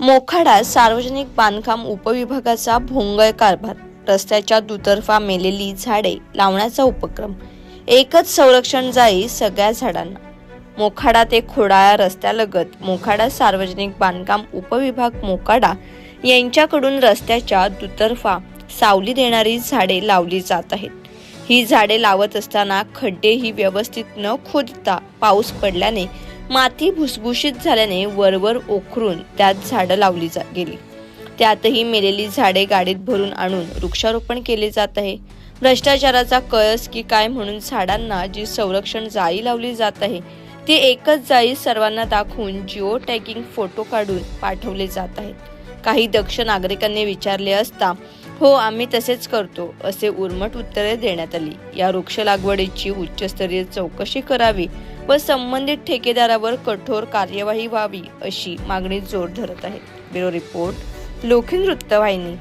मोखाडा सार्वजनिक बांधकाम उपविभागाचा भोंगळ कारभार रस्त्याच्या दुतर्फा मेलेली झाडे लावण्याचा उपक्रम एकच संरक्षण जाई सगळ्या झाडांना. मोखाडा ते खोडाळा रस्त्यालगत मोखाडा सार्वजनिक बांधकाम उपविभाग मोखाडा यांच्याकडून रस्त्याच्या दुतर्फा सावली देणारी झाडे लावली जात आहेत. ही झाडे लावत असताना खड्डेही व्यवस्थित न खोदता पाऊस पडल्याने माती भुसभुशीत झाल्याने वरवर ओखरून त्यात झाडं लावली जा गेली. त्यातही मेलेली झाडे गाडीत भरून आणून वृक्षारोपण केले जात आहे. भ्रष्टाचाराचा कळस की काय म्हणून झाडांना जी संरक्षण जाळी लावली जात आहे ती एकच जाळी सर्वांना दाखवून जिओ टॅगिंग फोटो काढून पाठवले जात आहेत. काही दक्ष नागरिकांनी विचारले असता हो आम्ही तसेच करतो असे उर्मट उत्तरे देण्यात आली. या वृक्ष लागवडीची उच्चस्तरीय चौकशी करावी व संबंधित ठेकेदारावर कठोर कार्यवाही व्हावी अशी मागणी जोर धरत आहे. ब्युरो रिपोर्ट लोखिन वृत्तवाहिनी.